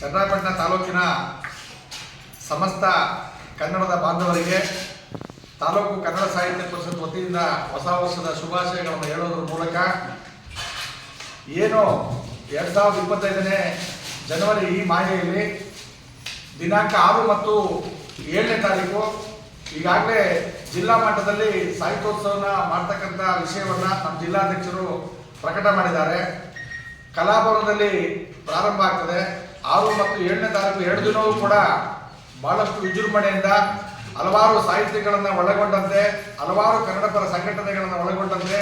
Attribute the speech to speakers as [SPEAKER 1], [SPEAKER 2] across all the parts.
[SPEAKER 1] ಚನ್ನರಾಯಪಟ್ಟಣ ತಾಲೂಕಿನ ಸಮಸ್ತ ಕನ್ನಡದ ಬಾಂಧವರಿಗೆ ತಾಲೂಕು ಕನ್ನಡ ಸಾಹಿತ್ಯ ಪರಿಷತ್ ವತಿಯಿಂದ ಹೊಸ ವರ್ಷದ ಶುಭಾಶಯಗಳನ್ನು ಹೇಳೋದ್ರ ಮೂಲಕ ಏನು ಎರಡು ಸಾವಿರದ ಇಪ್ಪತ್ತೈದನೇ ಜನವರಿ ಈ ಮಾಹೆಯಲ್ಲಿ ದಿನಾಂಕ ಆರು ಮತ್ತು ಏಳನೇ ತಾರೀಕು ಈಗಾಗಲೇ ಜಿಲ್ಲಾ ಮಟ್ಟದಲ್ಲಿ ಸಾಹಿತ್ಯೋತ್ಸವನ ಮಾಡ್ತಕ್ಕಂಥ ವಿಷಯವನ್ನು ನಮ್ಮ ಜಿಲ್ಲಾಧ್ಯಕ್ಷರು ಪ್ರಕಟ ಮಾಡಿದ್ದಾರೆ. ಕಲಾಭವನದಲ್ಲಿ ಪ್ರಾರಂಭ ಆಗ್ತದೆ. ಆರು ಮತ್ತು ಏಳನೇ ತಾರೀಕು ಎರಡು ದಿನವೂ ಕೂಡ ಬಹಳಷ್ಟು ವಿಜೃಂಭಣೆಯಿಂದ ಹಲವಾರು ಸಾಹಿತ್ಯಗಳನ್ನು ಒಳಗೊಂಡಂತೆ, ಹಲವಾರು ಕನ್ನಡ ಪರ ಸಂಘಟನೆಗಳನ್ನು ಒಳಗೊಂಡಂತೆ,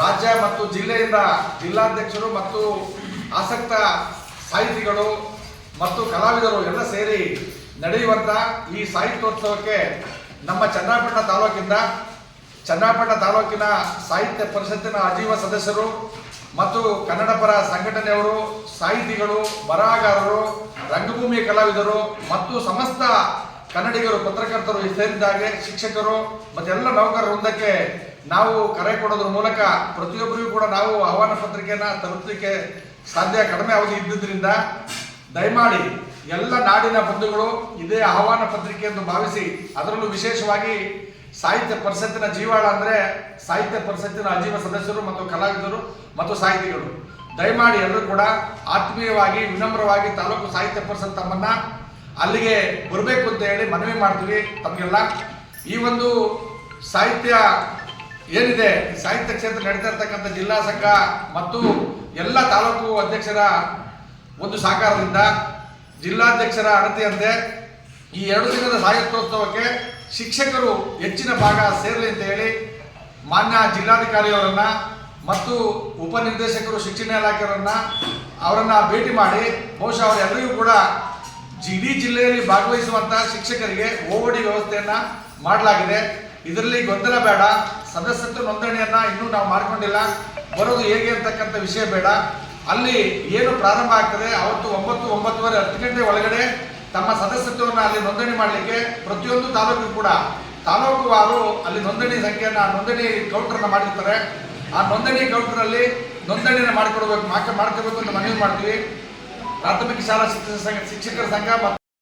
[SPEAKER 1] ರಾಜ್ಯ ಮತ್ತು ಜಿಲ್ಲೆಯಿಂದ ಜಿಲ್ಲಾಧ್ಯಕ್ಷರು ಮತ್ತು ಆಸಕ್ತ ಸಾಹಿತಿಗಳು ಮತ್ತು ಕಲಾವಿದರು ಎಲ್ಲ ಸೇರಿ ನಡೆಯುವಂಥ ಈ ಸಾಹಿತ್ಯೋತ್ಸವಕ್ಕೆ ನಮ್ಮ ಚನ್ನಪಟ್ಟಣ ತಾಲೂಕಿಂದ, ಚನ್ನಪಟ್ಟಣ ತಾಲೂಕಿನ ಸಾಹಿತ್ಯ ಪರಿಷತ್ತಿನ ಅಜೀವ ಸದಸ್ಯರು ಮತ್ತು ಕನ್ನಡ ಪರ ಸಂಘಟನೆಯವರು, ಸಾಹಿತಿಗಳು, ಬರಹಗಾರರು, ರಂಗಭೂಮಿ ಕಲಾವಿದರು ಮತ್ತು ಸಮಸ್ತ ಕನ್ನಡಿಗರು, ಪತ್ರಕರ್ತರು ಸೇರಿದ್ದಾಗೆ ಶಿಕ್ಷಕರು ಮತ್ತೆಲ್ಲ ನೌಕರರು ಒಂದಕ್ಕೆ ನಾವು ಕರೆ ಕೊಡೋದ್ರ ಮೂಲಕ ಪ್ರತಿಯೊಬ್ಬರಿಗೂ ಕೂಡ ನಾವು ಆಹ್ವಾನ ಪತ್ರಿಕೆಯನ್ನ ತಲುಪಲಿಕ್ಕೆ ಸಾಧ್ಯ ಕಡಿಮೆ ಅವಧಿ ಇದ್ದುದರಿಂದ ದಯಮಾಡಿ ಎಲ್ಲ ನಾಡಿನ ಬಂಧುಗಳು ಇದೇ ಆಹ್ವಾನ ಪತ್ರಿಕೆ ಎಂದು ಭಾವಿಸಿ ಅದರಲ್ಲೂ ವಿಶೇಷವಾಗಿ ಸಾಹಿತ್ಯ ಪರಿಷತ್ತಿನ ಜೀವಾಳ ಅಂದ್ರೆ ಸಾಹಿತ್ಯ ಪರಿಷತ್ತಿನ ಅಜೀವ ಸದಸ್ಯರು ಮತ್ತು ಕಲಾವಿದರು ಮತ್ತು ಸಾಹಿತಿಗಳು. ದಯಮಾಡಿ ಎಲ್ಲರೂ ಕೂಡ ಆತ್ಮೀಯವಾಗಿ, ವಿನಮ್ರವಾಗಿ ತಾಲೂಕು ಸಾಹಿತ್ಯ ಪರಿಷತ್ ತಮ್ಮನ್ನ ಅಲ್ಲಿಗೆ ಬರಬೇಕು ಅಂತ ಹೇಳಿ ಮನವಿ ಮಾಡ್ತೀವಿ ತಮಗೆಲ್ಲ. ಈ ಒಂದು ಸಾಹಿತ್ಯ ಏನಿದೆ ಸಾಹಿತ್ಯ ಕ್ಷೇತ್ರ ನಡೀತಾ ಇರ್ತಕ್ಕಂಥ ಜಿಲ್ಲಾ ಸಂಘ ಮತ್ತು ಎಲ್ಲ ತಾಲೂಕು ಅಧ್ಯಕ್ಷರ ಒಂದು ಸಹಕಾರದಿಂದ ಜಿಲ್ಲಾಧ್ಯಕ್ಷರ ಅಣತಿಯಂತೆ ಈ ಎರಡು ದಿನದ ಸಾಹಿತ್ಯೋತ್ಸವಕ್ಕೆ ಶಿಕ್ಷಕರು ಹೆಚ್ಚಿನ ಭಾಗ ಸೇರಲಿ ಅಂತ ಹೇಳಿ ಮಾನ್ಯ ಜಿಲ್ಲಾಧಿಕಾರಿಯವರನ್ನ ಮತ್ತು ಉಪನಿರ್ದೇಶಕರು, ಶಿಕ್ಷಣ ಇಲಾಖೆಯವರನ್ನ ಅವರನ್ನ ಭೇಟಿ ಮಾಡಿ, ಬಹುಶಃ ಅವರೆಲ್ಲರಿಗೂ ಕೂಡ ಇಡೀ ಜಿಲ್ಲೆಯಲ್ಲಿ ಭಾಗವಹಿಸುವಂತಹ ಶಿಕ್ಷಕರಿಗೆ ಓಡಿ ವ್ಯವಸ್ಥೆಯನ್ನ ಮಾಡಲಾಗಿದೆ. ಇದರಲ್ಲಿ ಗೊಂದಲ ಬೇಡ. ಸದಸ್ಯತ್ವ ನೋಂದಣಿಯನ್ನ ಇನ್ನೂ ನಾವು ಮಾಡಿಕೊಂಡಿಲ್ಲ. ಬರೋದು ಹೇಗೆ ಅಂತಕ್ಕಂಥ ವಿಷಯ ಬೇಡ. ಅಲ್ಲಿ ಏನು ಪ್ರಾರಂಭ ಆಗ್ತದೆ, ಅವತ್ತು ಒಂಬತ್ತು, ಒಂಬತ್ತುವರೆ ಹತ್ತು ಗಂಟೆ ಒಳಗಡೆ ತಮ್ಮ ಸದಸ್ಯತ್ವವನ್ನು ಅಲ್ಲಿ ನೋಂದಣಿ ಮಾಡಲಿಕ್ಕೆ ಪ್ರತಿಯೊಂದು ತಾಲೂಕು ಕೂಡ ತಾಲೂಕುವಾರು ಅಲ್ಲಿ ನೋಂದಣಿ ಸಂಖ್ಯೆಯನ್ನು, ನೋಂದಣಿ ಕೌಂಟರ್ನ ಮಾಡಿರ್ತಾರೆ. ಆ ನೋಂದಣಿ ಕೌಂಟರ್ನಲ್ಲಿ ನೋಂದಣಿಯನ್ನು ಮಾಡಿಕೊಡ್ಬೇಕು ಮಾಡ್ಕೋಬೇಕು ಅಂತ ಮನವಿ ಮಾಡ್ತೀವಿ. ಪ್ರಾಥಮಿಕ ಶಾಲಾ ಶಿಕ್ಷಕ ಸಂಘ ಶಿಕ್ಷಕರ ಸಂಘ